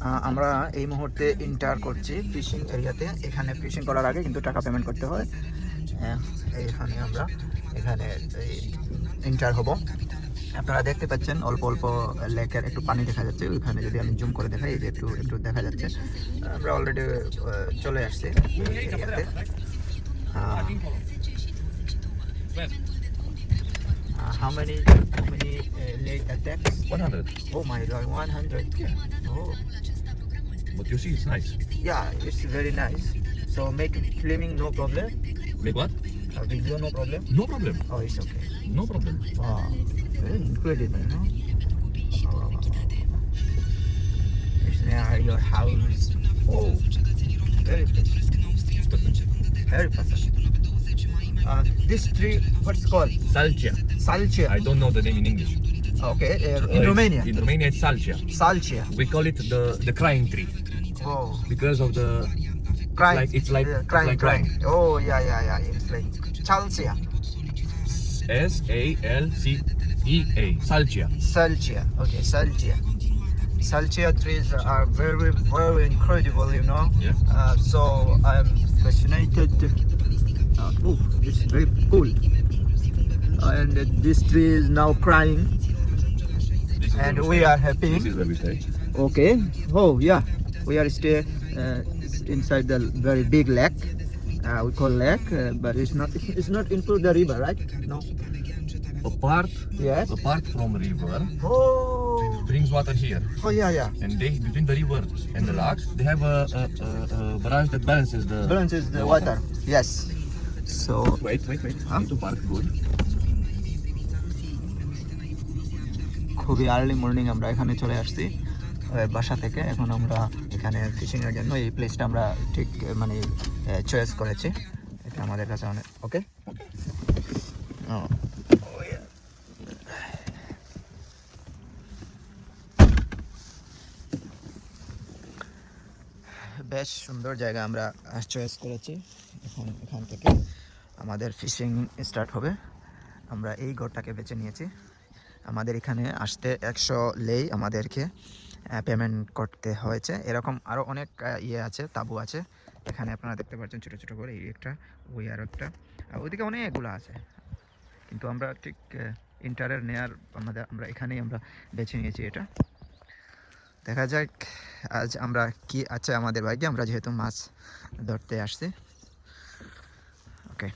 আমরা এই মুহূর্তে ইন্টার করছি ফিশিং এরিয়াতে এখানে ফিশিং করার আগে কিন্তু টাকা পেমেন্ট করতে হয়। আহ, এইখানে আমরা এখানে ইন্টার হব। আপনারা দেখতে পাচ্ছেন অল্প অল্প লেকের একটু পানি দেখা যাচ্ছে। ওইখানে যদি আমি জুম করে দেখাই যে একটু একটু দেখা যাচ্ছে। আমরা অলরেডি চলে আসছি এরিয়াতে how many how many uh, late attacks? 100. Oh my god, 100. Yeah. Oh, But you see, it's nice. yeah, it's very nice. So make filming no problem. Make what? Uh, video no problem. No problem. Oh, it's okay. No problem. Wow, very incredible, no? Wow. It's near your house. Oh, very perfect. Very perfect. Uh, this tree, what's called? Salcia. Salcia. I don't know the name in English. Okay, uh, Uh, in it's- Romania. In Romania, it's Salcia. Salcia. We call it the the crying tree Oh. because of the crying. like- it's like- yeah, it's crying, like crying. Oh yeah, yeah, yeah. It's like Chalcia, S A L C E A. Salcia. Salcia. Okay, Salcia. Salcia trees are very, very incredible. You know. Yeah. Uh, so I'm fascinated. Uh, oh, it's very cool. And this tree is now crying, and we are happy. This is where we stay. Okay. Oh yeah, we are stay uh, inside the very big lake. Uh, we call lake, uh, but it's not. It's not include the river, right? No. Apart, Yes. apart from river, Oh. brings water here, Oh yeah, yeah. and they between the river and the lake, they have a, a, a, a barrage that balances the. Balances the water. Yes. So Wait, wait, wait. Huh? Need to park good. খুবই early morning আমরা এখানে চলে আসছি বাসা থেকে। এখন আমরা এখানে ফিশিংয়ের জন্য এই প্লেসটা আমরা ঠিক মানে চয়েস করেছি। এটা আমাদের কাছে অনেক ওকে বেশ সুন্দর জায়গা আমরা চয়েস করেছি। এখন এখান থেকে আমাদের ফিশিং স্টার্ট হবে। আমরা এই ঘরটাকে বেছে নিয়েছি। আমাদের এখানে আসতে একশো লেই আমাদেরকে পেমেন্ট করতে হয়েছে। এরকম আরও অনেক ইয়ে আছে, তাবু আছে। এখানে আপনারা দেখতে পাচ্ছেন ছোটো ছোটো করে এই একটা, ওই আর একটা। আর ওইদিকে অনেকগুলো আছে। কিন্তু আমরা ঠিক ইন্টারের নেয়ার আমাদের, আমরা এখানেই আমরা বেছে নিয়েছি এটা। দেখা যাক, আজ আমরা কি আছে আমাদের বাইকে আমরা যেহেতু মাছ ধরতে আসছি। Okay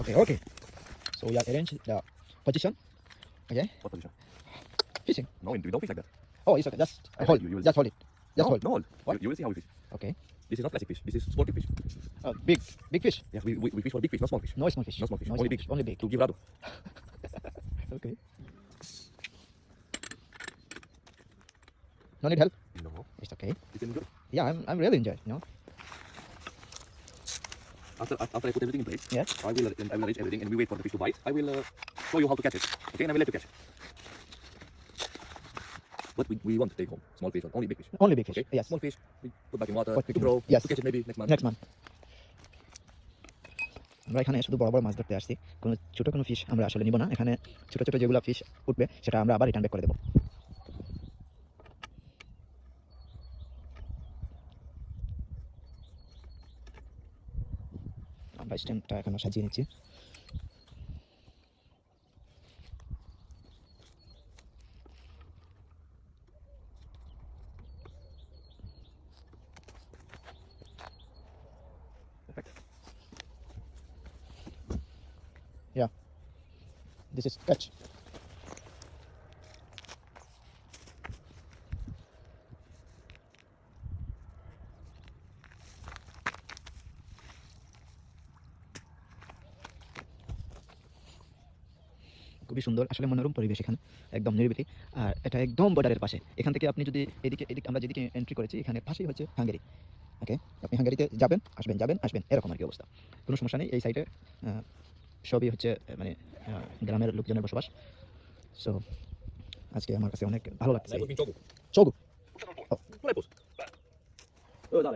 okay okay. So we are arrange the position. Okay, what position? fishing. No, we don't fish like that. Oh, it's okay. Just I hold. you- you will- Just hold it. Just no, hold. no hold. What? You, you will see how we fish. Okay. This is not classic fish. This is sportive fish. Uh, big, big fish. Yes, we, we, we fish for big fish, not small fish. No small fish. No small fish. No Only big. fish. Only big. To give rado. Okay. No need help. No. It's okay. You can enjoy. Yeah, I'm, I'm really enjoying. You know. After, after I put everything in place, Yes. I will, I will arrange everything and we wait for the fish to bite. I will uh, show you how to catch it. Okay, and I will let you catch it. But we, we want to take home small fish, only big fish. Only big fish. Okay? Yes. Small fish, we put back in water Put to grow. Yes. to catch it maybe next month. Next month. আমরা এখানে শুধু বড় বড় মাছ ধরতে আসছি কোনো ছোটো কোনো ফিশ আমরা আসলে নিব না এখানে ছোটো ছোটো যেগুলো ফিশ উঠবে সেটা আমরা আবার রিটার্ন ব্যাক করে দেবো আমরা স্ট্যান্ডটা এখনও সাজিয়ে নিচ্ছি This is catch. খুবই সুন্দর, আসলে মনোরম পরিবেশ এখানে, একদম নিরিবিলি। আর এটা একদম বর্ডারের পাশে। এখান থেকে আপনি যদি এদিকে এদিকে, আমরা যেদিকে এন্ট্রি করেছি, এখানে পাশেই হচ্ছে হাঙ্গেরি। ওকে আপনি হাঙ্গেরিতে যাবেন, আসবেন যাবেন, আসবেন, এরকম আর কি অবস্থা। কোনো সমস্যা নেই, এই সাইডে সবই হচ্ছে আহ, মানে আহ, গ্রামের লোকজনের বসবাস সো আজকে আমার কাছে অনেক ভালো লাগছে Dai, pus min choco. চগু Nu l-ai pus. Ă, da,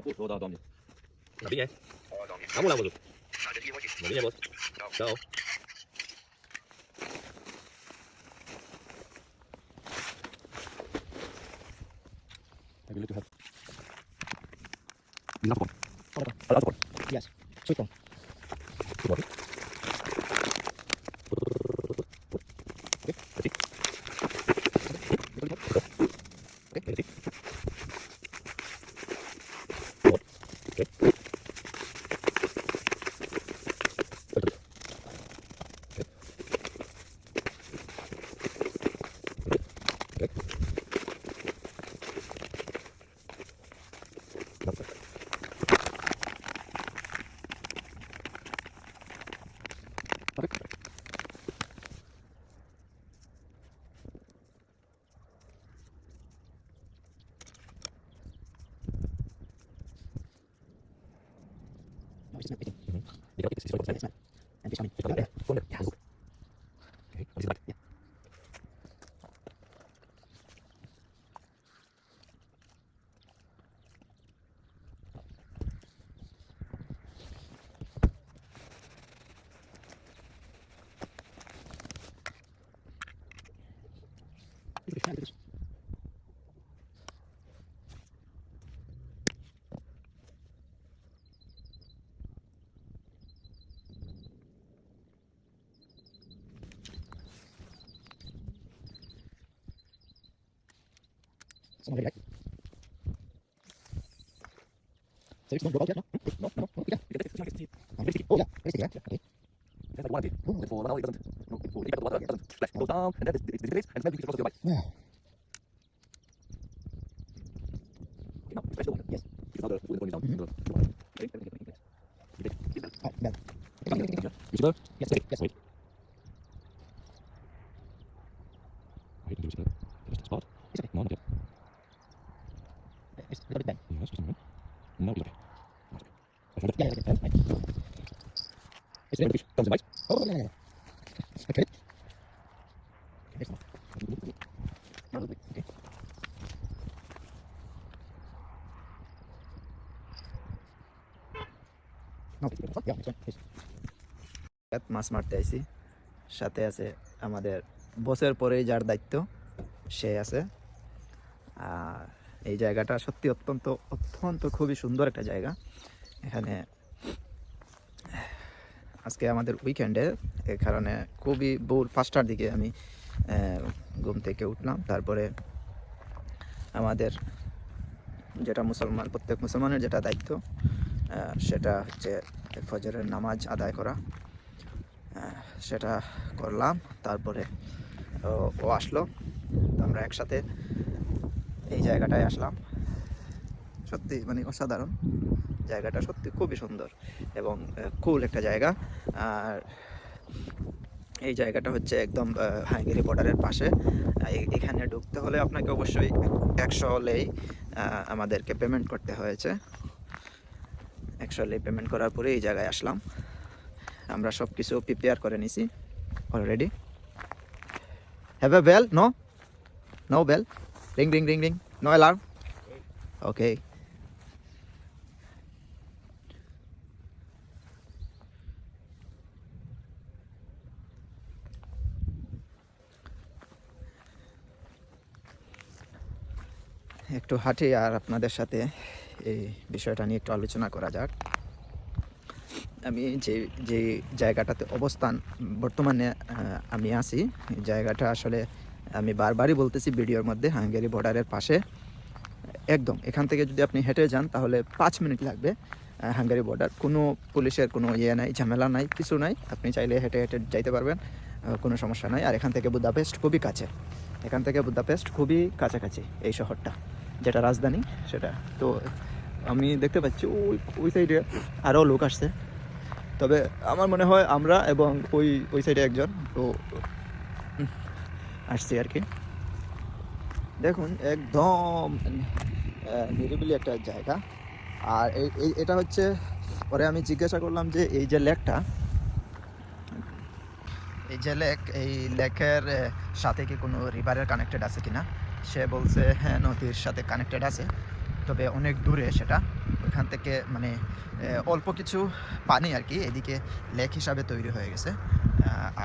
man. They cannot take this. This is for this man. And this coming. It's not heavy, right? So it's not about yet, no? No, no, no, yeah. Oh, yeah, very sticky, right? Okay. That's like one day. Oh. For one hour, it doesn't. No, it will impact water, it doesn't. Splash, goes down, and then it, it dissipates, and smells because of your bite. Okay, now, splash the water. Yes. Because now the food is going down mm-hmm. the water. Okay, let me get it. Right, now. Yes, wait, yes, wait. মাছ মারতে আইছি। সাথে আছে আমাদের বসের পরেই যার দায়িত্ব, সে আছে। আর এই জায়গাটা সত্যি অত্যন্ত অত্যন্ত খুবই সুন্দর একটা জায়গা। এখানে আজকে আমাদের উইকেন্ডে এ কারণে খুবই ভোর পাঁচটার দিকে আমি ঘুম থেকে উঠলাম। তারপরে আমাদের যেটা মুসলমান, প্রত্যেক মুসলমানের যেটা দায়িত্ব সেটা হচ্ছে ফজরের নামাজ আদায় করা। সেটা করলাম। তারপরে ও আসলো। আমরা একসাথে এই জায়গাটায় আসলাম। সত্যি মানে অসাধারণ। জায়গাটা সত্যি খুবই সুন্দর এবং কুল একটা জায়গা। আর এই জায়গাটা হচ্ছে একদম হাঙ্গেরি বর্ডারের পাশে। এখানে ঢুকতে হলে আপনাকে অবশ্যই একশো হলেই আমাদেরকে পেমেন্ট করতে হয়েছে। একশো হলেই পেমেন্ট করার পরে এই জায়গায় আসলাম। আমরা সব কিছু প্রিপেয়ার করে নিছি already have a bell no no bell ring ring ring ring no alarm okay একটু হাঁটি আর আপনাদের সাথে এই বিষয়টা নিয়ে একটু আলোচনা করা যাক। আমি যে যে জায়গাটাতে অবস্থান, বর্তমানে আমি আছি জায়গাটা আসলে আমি বারবারই বলতেছি ভিডিওর মধ্যে, হাঙ্গেরি বর্ডারের পাশে। একদম, এখান থেকে যদি আপনি হেঁটে যান তাহলে পাঁচ মিনিট লাগবে হাঙ্গেরি বর্ডার কোনো পুলিশের কোনো ইয়ে নাই, ঝামেলা নাই, কিছু নাই। আপনি চাইলে হেঁটে হেঁটে যাইতে পারবেন কোনো সমস্যা নাই। আর এখান থেকে বুদাপেস্ট খুবই কাছে, এখান থেকে বুদাপেস্ট খুবই কাছাকাছি এই শহরটা। যেটা রাজধানী, সেটা। তো আমি দেখতে পাচ্ছি ওই ওই সাইডে আরও লোক আসছে। তবে আমার মনে হয় আমরা এবং ওই ওই সাইডে একজন, তো আসছি আর কি। দেখুন, একদম নিরিবিলি একটা জায়গা। আর এই- এটা হচ্ছে, পরে আমি জিজ্ঞাসা করলাম যে এই যে লেকটা, এই যে লেক, এই লেকের সাথে কি কোনো রিভারের কানেক্টেড আছে কিনা? সে বলছে হ্যাঁ নদীর সাথে কানেক্টেড আছে। তবে অনেক দূরে সেটা। ওইখান থেকে মানে অল্প কিছু পানি আর কি এদিকে লেক হিসাবে তৈরি হয়ে গেছে।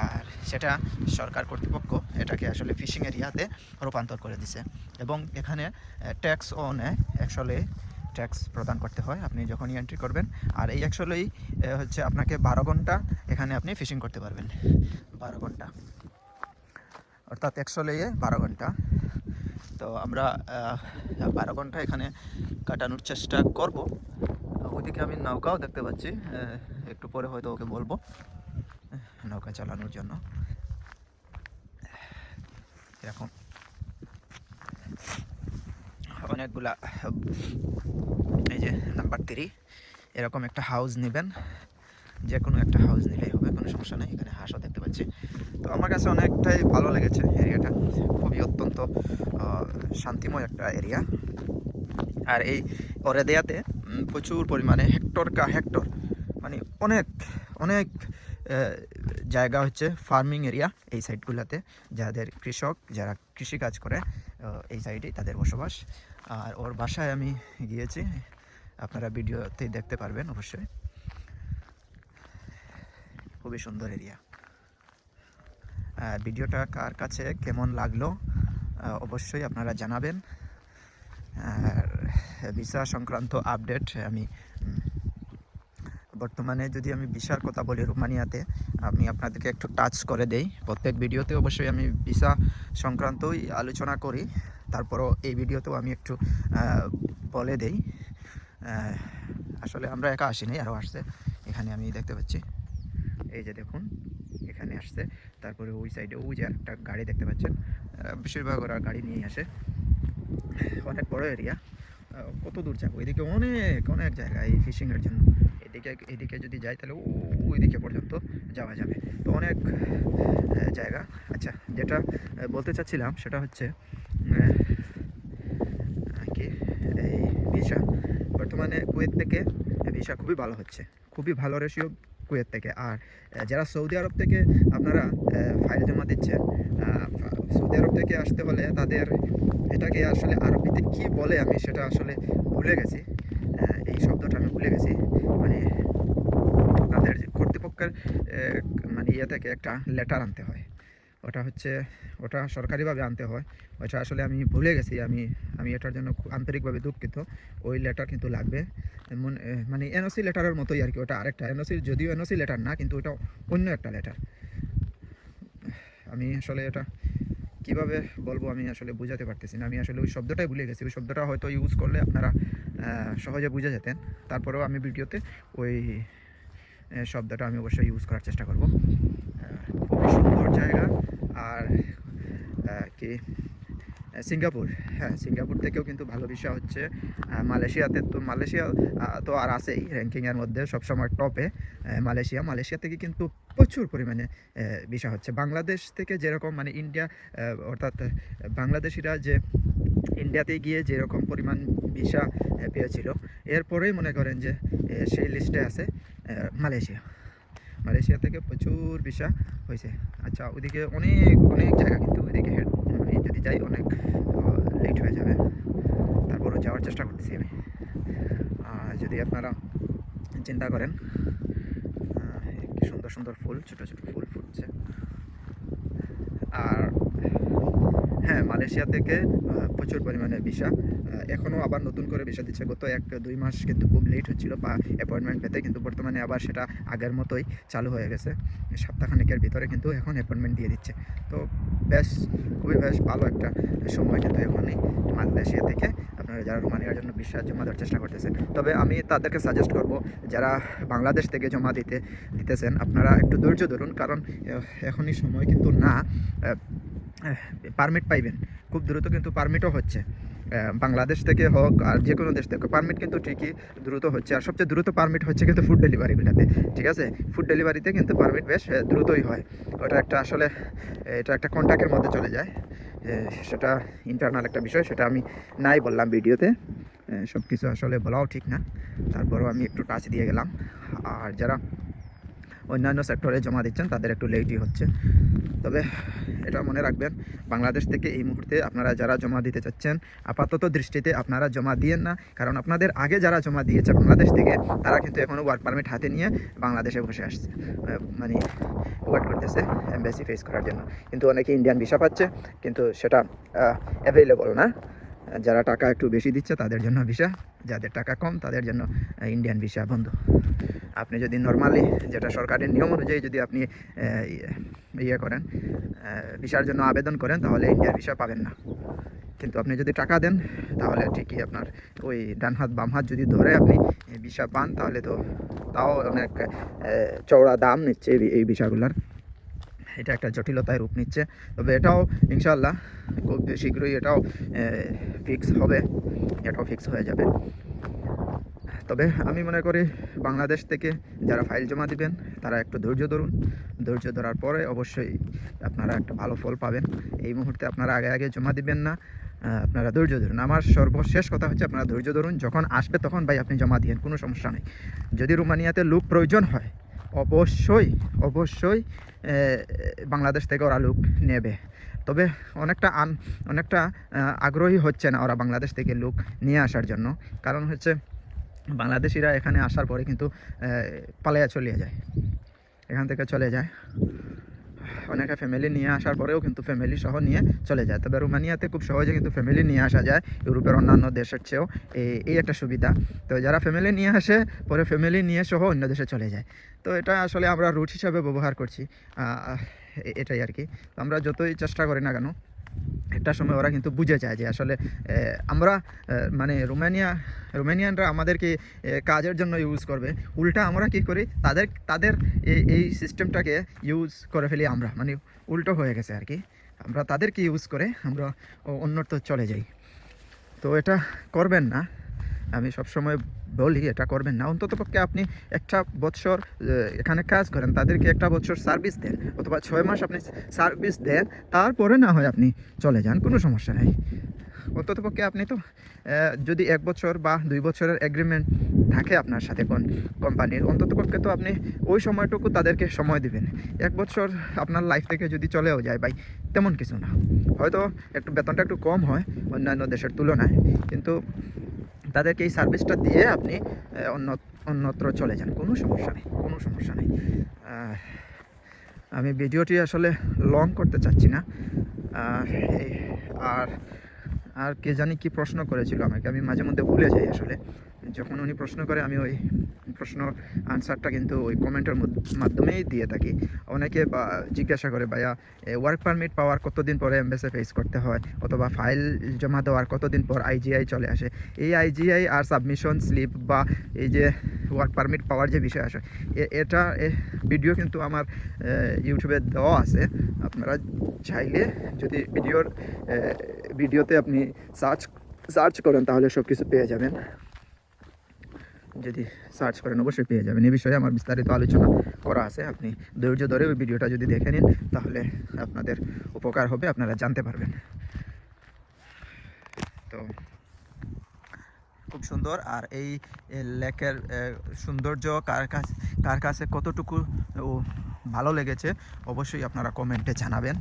আর সেটা সরকার কর্তৃপক্ষ এটাকে আসলে ফিশিং এরিয়াতে রূপান্তর করে দিছে। এবং এখানে ট্যাক্সও নেয়। অ্যাকচুয়ালি ট্যাক্স প্রদান করতে হয়। আপনি যখনই এন্ট্রি করবেন, আর এই অ্যাকচুয়ালি হচ্ছে আপনাকে বারো ঘণ্টা এখানে আপনি ফিশিং করতে পারবেন। বারো ঘণ্টা। অর্থাৎ অ্যাকচুয়ালি বারো ঘণ্টা। তো আমরা বারো ঘণ্টা এখানে কাটানোর চেষ্টা করব। ওদিকে আমি নৌকাও দেখতে পাচ্ছি একটু পরে হয়তো ওকে বলব, নৌকা চালানোর জন্য। এরকম। অনেকগুলা, এই যে নাম্বার থ্রি, এরকম একটা হাউস নেবেন যে কোনো একটা হাউস নিলেই হবে, কোনো সমস্যা নেই। এখানে হাঁসও দেখতে পাচ্ছি। আমার কাছে অনেকটাই ভালো লেগেছে এরিয়াটা খুবই অত্যন্ত শান্তিময় একটা এরিয়া আর এই অরেদিয়াতে প্রচুর পরিমাণে হেক্টর কা হেক্টর মানে অনেক অনেক জায়গা হচ্ছে ফার্মিং এরিয়া এই সাইডগুলোতে যাদের কৃষক, যারা কৃষিকাজ করে এই সাইডেই তাদের বসবাস। আর ওর বাসায় আমি গিয়েছি, আপনারা ভিডিওতে দেখতে পারবেন অবশ্যই। খুবই সুন্দর এরিয়া ভিডিওটা কার কাছে কেমন লাগল অবশ্যই আপনারা জানাবেন। আর ভিসা সংক্রান্ত আপডেট আমি বর্তমানে যদি আমি ভিসার কথা বলি রোমানিয়াতে, আমি আপনাদেরকে একটু টাচ করে দেই। প্রত্যেক ভিডিওতে অবশ্যই আমি ভিসা সংক্রান্তই আলোচনা করি, তারপরও এই ভিডিওতেও আমি একটু বলে দেই। আসলে আমরা একা আসিনি, আরও আসছে। এখানে আমি দেখতে পাচ্ছি। এই যে দেখুন এখানে আসছে। তারপরে ওই সাইডে ওই যে একটা গাড়ি দেখতে পাচ্ছেন বেশিরভাগ ওরা গাড়ি নিয়ে আসে। অনেক বড় এরিয়া কত দূর যাব? এদিকে অনেক অনেক জায়গা এই ফিশিংয়ের জন্য। এদিকে এদিকে যদি যাই তাহলে ও- ওই দিকে পর্যন্ত যাওয়া যাবে। তো অনেক জায়গা। আচ্ছা যেটা বলতে চাচ্ছিলাম সেটা হচ্ছে কি, এই ভিসা বর্তমানে কুয়েত থেকে ভিসা খুবই ভালো হচ্ছে। খুবই ভালো রেশিও কুয়েত থেকে। আর যারা সৌদি আরব থেকে আপনারা ফাইল জমা দিচ্ছেন সৌদি আরব থেকে আসতে হলে তাদের এটাকে আসলে আরবিতে কি বলে আমি সেটা আসলে ভুলে গেছি। এই শব্দটা আমি ভুলে গেছি। মানে তাদের কর্তৃপক্ষের মানে ইয়ে থেকে একটা লেটার আনতে হয়। ওটা হচ্ছে, ওটা সরকারিভাবে আনতে হয়। ওটা আসলে আমি ভুলে গেছি, আমি আমি এটার জন্য খুব আন্তরিকভাবে দুঃখিত। ওই লেটার কিন্তু লাগবে। মানে এনওসি লেটারের মতোই আর কি, ওটা আরেকটা। এনওসি যদিও এনওসি লেটার না, কিন্তু ওটা অন্য একটা লেটার আমি আসলে এটা কীভাবে বলব আমি আসলে বোঝাতে পারতেছি না। আমি আসলে ওই শব্দটাই ভুলে গেছি। ওই শব্দটা হয়তো ইউজ করলে আপনারা সহজে বুঝে যেতেন। তারপরেও আমি ভিডিওতে ওই শব্দটা আমি অবশ্যই ইউজ করার চেষ্টা করব। খুবই সুন্দর জায়গা। আর কি সিঙ্গাপুর। হ্যাঁ সিঙ্গাপুর থেকেও কিন্তু ভালো বিষয় হচ্ছে মালয়েশিয়াতে তো মালয়েশিয়া তো আর আছেই র্যাঙ্কিংয়ের মধ্যে সবসময় টপে মালয়েশিয়া মালয়েশিয়া থেকে কিন্তু প্রচুর পরিমাণে বিষয় হচ্ছে। বাংলাদেশ থেকে যেরকম মানে ইন্ডিয়া অর্থাৎ বাংলাদেশিরা যে ইন্ডিয়াতে গিয়ে যেরকম পরিমাণ ভিসা পেয়েছিল, এরপরেই মনে করেন যে সেই লিস্টে আছে মালয়েশিয়া। মালয়েশিয়া থেকে প্রচুর ভিসা হয়েছে। আচ্ছা ওদিকে অনেক অনেক জায়গা কিন্তু ওইদিকে হেড মানে যদি যাই অনেক লেট হয়ে যাবে। তারপরও যাওয়ার চেষ্টা করতেছি আমি। আর যদি আপনারা চিন্তা করেন সুন্দর সুন্দর ফুল, ছোটো ছোটো ফুল ফুটছে। আর হ্যাঁ মালয়েশিয়া থেকে প্রচুর পরিমাণে ভিসা এখনও আবার নতুন করে ভিসা দিচ্ছে। গত এক, দুই মাস কিন্তু খুব লেট হচ্ছিল, বা অ্যাপয়েন্টমেন্ট পেতে, কিন্তু বর্তমানে আবার সেটা আগের মতোই চালু হয়ে গেছে। সপ্তাহখানেকের ভিতরে কিন্তু এখন অ্যাপয়েন্টমেন্ট দিয়ে দিচ্ছে। তো বেশ, খুবই বেশ ভালো একটা সময় কিন্তু এখনই মালয়েশিয়া থেকে আপনারা যারা রোমানিয়ার জন্য বিশ্বাস জমা দেওয়ার চেষ্টা করতেছেন। তবে আমি তাদেরকে সাজেস্ট করব, যারা বাংলাদেশ থেকে জমা দিতে, দিতেছেন, আপনারা একটু ধৈর্য ধরুন, কারণ এখনই সময় কিন্তু না। পারমিট পাইবেন। খুব দ্রুত কিন্তু পারমিটও হচ্ছে। বাংলাদেশ থেকে হোক আর যে কোনো দেশ থেকে পারমিট কিন্তু ঠিকই দ্রুত হচ্ছে। আর সবচেয়ে দ্রুত পারমিট হচ্ছে কিন্তু ফুড ডেলিভারিগুলোতে ঠিক আছে? ফুড ডেলিভারিতে কিন্তু পারমিট বেশ দ্রুতই হয়। ওটা একটা আসলে, এটা একটা কন্ট্যাক্টের মধ্যে চলে যায়। সেটা ইন্টারনাল একটা বিষয়, সেটা আমি নাই বললাম ভিডিওতে। সব কিছু আসলে বলাও ঠিক না। তারপরও আমি একটু টাচ দিয়ে গেলাম। আর যারা অন্যান্য সেক্টরে জমা দিচ্ছেন, তাদের একটু লেটই হচ্ছে। তবে এটা মনে রাখবেন, বাংলাদেশ থেকে এই মুহূর্তে আপনারা যারা জমা দিতে চাচ্ছেন, আপাতত দৃষ্টিতে আপনারা জমা দিয়েন না, কারণ আপনাদের আগে যারা জমা দিয়েছে বাংলাদেশ থেকে, তারা কিন্তু এখনও ওয়ার্ক পারমিট হাতে নিয়ে বাংলাদেশে বসে আসছে মানে ওয়ার্ক করতেছে এমবেসি ফেস করার জন্য। কিন্তু অনেকে ইন্ডিয়ান ভিসা পাচ্ছে, কিন্তু সেটা অ্যাভেলেবল না। যারা টাকা একটু বেশি দিচ্ছে, তাদের জন্য ভিসা যাদের টাকা কম, তাদের জন্য ইন্ডিয়ান ভিসা বন্ধ। আপনি যদি নর্মালি যেটা সরকারের নিয়ম অনুযায়ী যদি আপনি ইয়ে- ইয়ে করেন ভিসার জন্য আবেদন করেন, তাহলে ইন্ডিয়ান ভিসা পাবেন না। কিন্তু আপনি যদি টাকা দেন, তাহলে ঠিকই আপনার ওই ডান হাত, বাম হাত যদি ধরে আপনি ভিসা পান, তাহলে তো তাও অনেক চওড়া দাম নিচ্ছে এই- এই ভিসাগুলোর এটা একটা জটিলতায় রূপ নিচ্ছে। তবে এটাও ইনশাল্লাহ খুব শীঘ্রই এটাও ফিক্স হবে, এটাও ফিক্স হয়ে যাবে। তবে আমি মনে করি বাংলাদেশ থেকে যারা ফাইল জমা দিবেন, তারা একটু ধৈর্য ধরুন। ধৈর্য ধরার পরে অবশ্যই আপনারা একটা ভালো ফল পাবেন। এই মুহূর্তে আপনারা আগে আগে জমা দিবেন না আপনারা ধৈর্য ধরুন। আমার সর্বশেষ কথা হচ্ছে আপনারা ধৈর্য ধরুন, যখন আসবে তখন ভাই আপনি জমা দিন কোনো সমস্যা নেই। যদি রোমানিয়াতে লোক প্রয়োজন হয় অবশ্যই অবশ্যই বাংলাদেশ থেকে ওরা লোক নেবে। তবে অনেকটা আন, অনেকটা আগ্রহী হচ্ছে না ওরা বাংলাদেশ থেকে লোক নিয়ে আসার জন্য। কারণ হচ্ছে বাংলাদেশিরা এখানে আসার পরে কিন্তু পালাইয়া চলে যায়। এখান থেকে চলে যায়। অনেকে ফ্যামিলি নিয়ে আসার পরেও কিন্তু ফ্যামিলি সহ নিয়ে চলে যায়। তবে রোমানিয়াতে খুব সহজে কিন্তু ফ্যামিলি নিয়ে আসা যায় ইউরোপের অন্যান্য দেশের চেয়েও। এই এই একটা সুবিধা। তো যারা ফ্যামিলি নিয়ে আসে, পরে ফ্যামিলি নিয়ে সহ অন্য দেশে চলে যায়। তো এটা আসলে আমরা রুট হিসাবে ব্যবহার করছি। এটাই আর কি। আমরা যতই চেষ্টা করি না কেন একটা সময় ওরা কিন্তু বুঝে যায় যে আসলে আমরা মানে রোমানিয়া, রোমানিয়ানরা আমাদেরকে কাজের জন্য ইউজ করবে। উল্টা আমরা কি করি? তাদের তাদের এই সিস্টেমটাকে ইউজ করে ফেলি আমরা। মানে উল্টো হয়ে গেছে আর কি। আমরা তাদেরকে ইউজ করে আমরা অন্যত্র চলে যাই। তো এটা করবেন না। আমি সবসময় বলি, এটা করবেন না। অন্তত পক্ষে আপনি একটা বছর এখানে কাজ করেন, তাদেরকে একটা বছর সার্ভিস দেন, অথবা ছয় মাস আপনি সার্ভিস দেন, তারপরে না হয় আপনি চলে যান, কোনো সমস্যা নেই। অন্তত পক্ষে আপনি তো যদি এক বছর বা দুই বছরের এগ্রিমেন্ট থাকে আপনার সাথে কোন কোম্পানির অন্তত পক্ষে তো আপনি ওই সময়টুকু তাদেরকে সময় দিবেন। এক বছর আপনার লাইফ থেকে যদি চলেও যায় ভাই, তেমন কিছু না। হয়তো একটু বেতনটা একটু কম হয় অন্যান্য দেশের তুলনায়, কিন্তু তাদেরকে এই সার্ভিসটা দিয়ে আপনি অন্য, অন্যত্র চলে যান। কোনো সমস্যা নেই, কোনো সমস্যা নেই। আমি ভিডিওটি আসলে লং করতে চাচ্ছি না। আর আর কে জানি কি প্রশ্ন করেছিল আমাকে, আমি মাঝে মধ্যে ভুলে যাই আসলে। যখন উনি প্রশ্ন করে, আমি ওই প্রশ্ন আনসারটা কিন্তু ওই কমেন্টের মাধ্যমেই দিয়ে থাকি। অনেকে বা জিজ্ঞাসা করে, ভাইয়া ওয়ার্ক পারমিট পাওয়ার কতদিন পরে এমবেসে ফেস করতে হয়? অথবা ফাইল জমা দেওয়ার কতদিন পর আইজিআই চলে আসে? এই আইজিআই আর সাবমিশন স্লিপ বা এই যে ওয়ার্ক পারমিট পাওয়ার যে বিষয় আসে এটা ভিডিও কিন্তু আমার ইউটিউবে দেওয়া আছে। আপনারা চাইলে যদি ভিডিওর ভিডিওতে আপনি সার্চ সার্চ করেন, তাহলে সব কিছু পেয়ে যাবেন। যদি সার্চ করেন, অবশ্যই পেয়ে যাবেন। এই বিষয়ে আমার বিস্তারিত আলোচনা করা আছে। আপনি ধৈর্য ধরে ওই ভিডিওটা যদি দেখে নিন, তাহলে আপনাদের উপকার হবে, আপনারা জানতে পারবেন। তো, খুব সুন্দর। আর এই লেকের সৌন্দর্য, কার কাছে কার কাছে কতটুকু, ও ভালো লেগেছে, অবশ্যই আপনারা কমেন্টে জানাবেন।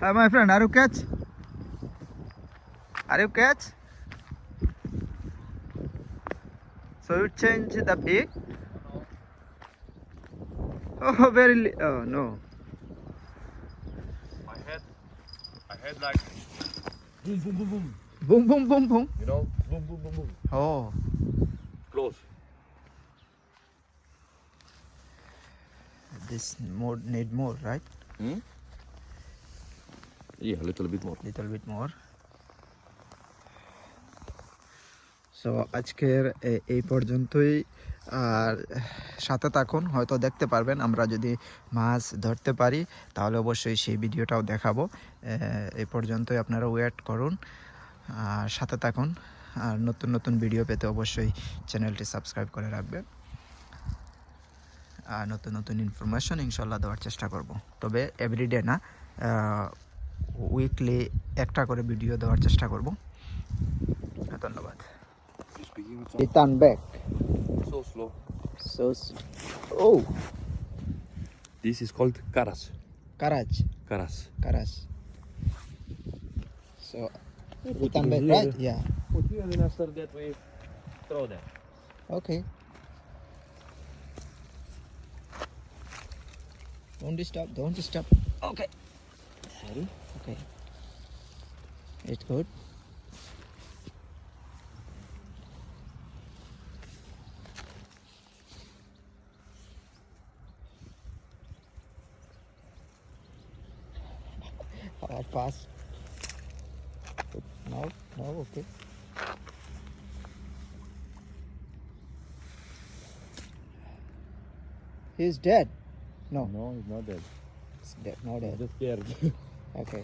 হ্যাঁ my friend are you catch Are you catch? So you change the big. Oh, very. Oh no. My head, my head like boom, boom, boom, boom. Boom, boom, boom, boom. You know, boom, boom, boom, boom. Oh. Close. This more need more, right? Hmm. Yeah, a little bit more. Little bit more. So আজকের এই পর্যন্তই। আর সাথে থাকুন, হয়তো দেখতে পারবেন, আমরা যদি মাছ ধরতে পারি, তাহলে অবশ্যই সেই ভিডিওটাও দেখাবো। এই পর্যন্তই আপনারা ওয়েট করুন। আর সাথে থাকুন, আর নতুন নতুন ভিডিও পেতে অবশ্যই চ্যানেলটি সাবস্ক্রাইব করে রাখবেন। আর নতুন নতুন ইনফরমেশন ইনশাল্লাহ দেওয়ার চেষ্টা করব। তবে এভরিডে না উইকলি একটা করে ভিডিও দেওয়ার চেষ্টা করব। They turn back. So slow. So slow. Oh. This is called Karas. Karaj. Karas. Karas. So we turn back, right? Yeah. Put you in after that we throw that. Okay. Don't disturb. don't disturb. Okay. Sorry? Okay. It's good. How fast? Now, now, okay. He's dead. No, No, he's not dead. it's dead. No dead. Just scared. Okay.